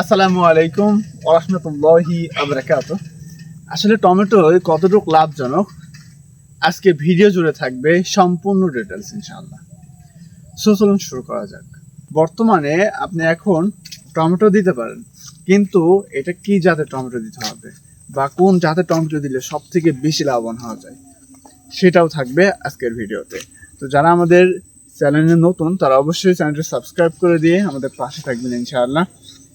আসসালামু আলাইকুম ওরহমতুল্লাহি আবরাকাত আসলে টমেটো কতটুকু লাভজনক? আজকে ভিডিও জুড়ে থাকবে সম্পূর্ণ ডিটেলস ইনশাআল্লাহ। সো চলুন শুরু করা যাক। বর্তমানে আপনি এখন টমেটো দিতে পারেন, কিন্তু এটা কি জাতের টমেটো দিতে হবে বা কোন জাতের টমেটো দিলে সব থেকে বেশি লাভবান হওয়া যায়, সেটাও থাকবে আজকের ভিডিওতে। তো যারা আমাদের চ্যানেলে নতুন, তারা অবশ্যই চ্যানেলটি সাবস্ক্রাইব করে দিয়ে আমাদের পাশে থাকবেন ইনশাআল্লাহ।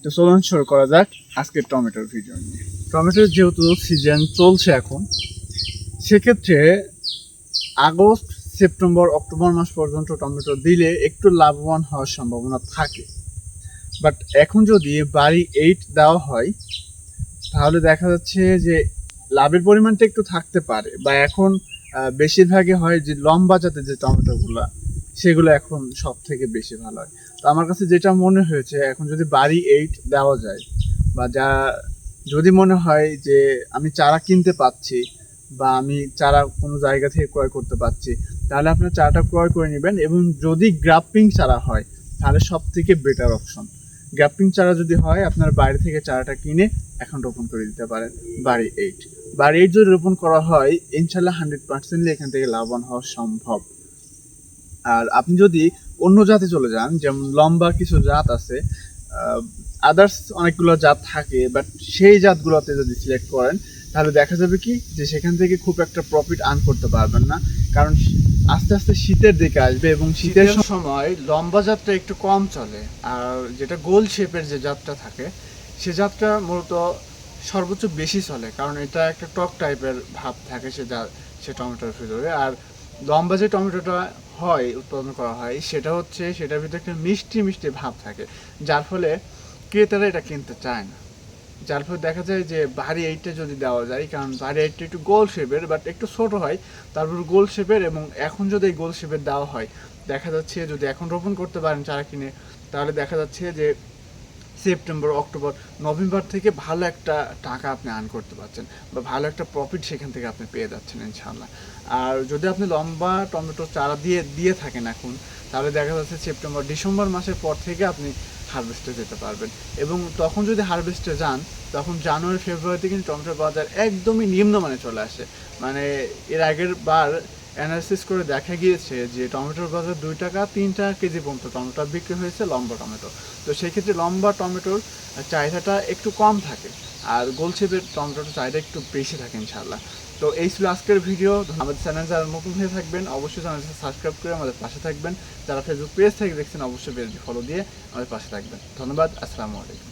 তো চলুন শুরু করা যাক আজকের টমেটোর ভিডিও নিয়ে। টমেটোর যেহেতু সিজন চলছে এখন, সেক্ষেত্রে আগস্ট, সেপ্টেম্বর, অক্টোবর মাস পর্যন্ত টমেটো দিলে একটু লাভবান হওয়ার সম্ভাবনা থাকে। বাট এখন যদি বাড়ি এইট দেওয়া হয়, তাহলে দেখা যাচ্ছে যে লাভের পরিমাণটা একটু থাকতে পারে। বা এখন বেশিরভাগই হয় যে লম্বা জাতের যে টমেটোগুলো সেগুলো এখন সব থেকে বেশি ভালো হয়। তো আমার কাছে যেটা মনে হয়েছে, এখন যদি বাড়ি এইট দেওয়া যায়, বা যা, যদি মনে হয় যে আমি চারা কিনতে পাচ্ছি, বা আমি চারা কোনো জায়গা থেকে ক্রয় করতে পারছি তাহলে আপনার চারাটা ক্রয় করে নেবেন এবং যদি গ্রাফটিং চারা হয়, তাহলে সব থেকে বেটার অপশন গ্রাফটিং চারা যদি হয়, আপনার বাইরে থেকে চারাটা কিনে এখন রোপণ করে দিতে পারেন, বাড়ি এইট বাড়ি এইট যদি রোপণ করা হয়, ইনশাল্লাহ হান্ড্রেড পার্সেন্টলি এখান থেকে লাভবান হওয়া সম্ভব। আর আপনি যদি অন্য জাতে চলে যান যেমন লম্বা কিছু জাত আছে আদার্স অনেকগুলো জাত থাকে বাট সেই জাতগুলোতে যদি সিলেক্ট করেন তাহলে দেখা যাবে কি যে সেখান থেকে খুব একটা প্রফিট আর্ন করতে পারবেন না। কারণ আস্তে আস্তে শীতের দিকে আসবে এবং শীতের সময় লম্বা জাতটা একটু কম চলে আর যেটা গোল শেপের যে জাতটা থাকে সে জাতটা মূলত সর্বোচ্চ বেশি চলে কারণ এটা একটা টক টাইপের ভাব থাকে সে যা সে টমেটোর ভিতরে। আর লম্বা যে টমেটোটা হয়, উৎপাদন করা হয়, সেটা হচ্ছে সেটার ভিতরে একটা মিষ্টি মিষ্টি ভাব থাকে, যার ফলে ক্রেতারা এটা কিনতে চায় না। যার ফলে দেখা যায় যে ভারী এইটটা যদি দেওয়া যায়, কারণ ভারী এইটটা একটু গোল শেপের বাট একটু ছোট হয়, তারপর গোল শেপের এবং এখন যদি এই গোল শেপের দেওয়া হয়, দেখা যাচ্ছে যদি এখন রোপণ করতে পারেন চারা কিনে, তাহলে দেখা যাচ্ছে যে সেপ্টেম্বর, অক্টোবর, নভেম্বর থেকে ভালো একটা টাকা আপনি আর্ন করতে পারছেন বা ভালো একটা প্রফিট সেখান থেকে আপনি পেয়ে যাচ্ছেন ইনশাল্লাহ আর যদি আপনি লম্বা টমেটো চারা দিয়ে দিয়ে থাকেন এখন, তাহলে দেখা যাচ্ছে সেপ্টেম্বর, ডিসেম্বর মাসের পর থেকে আপনি হারভেস্টে যেতে পারবেন। এবং তখন যদি হারভেস্টে যান, তখন জানুয়ারি, ফেব্রুয়ারিতে কিন্তু টমেটোর বাজার একদমই নিম্নমানে চলে আসে। মানে এর আগের বার অ্যানালিসিস করে দেখা গিয়েছে যে টমেটোর বাজার দুই টাকা, তিন টাকা কেজি পর্যন্ত টমেটো বিক্রি হয়েছে লম্বা টমেটো। তো সেই ক্ষেত্রে লম্বা টমেটোর চাহিদাটা একটু কম থাকে আর গোলশেপের টমেটোর চাহিদা একটু বেশি থাকে ইনশাল্লাহ তো এই ছিল আজকের ভিডিও। আমাদের চ্যানেল যারা নতুন হয়ে থাকবেন, অবশ্যই চ্যানেলটা সাবস্ক্রাইব করে আমাদের পাশে থাকবেন। যারা ফেসবুক পেজ থেকে দেখছেন, অবশ্যই পেজটি ফলো দিয়ে আমাদের পাশে থাকবেন। ধন্যবাদ, আসসালামু আলাইকুম।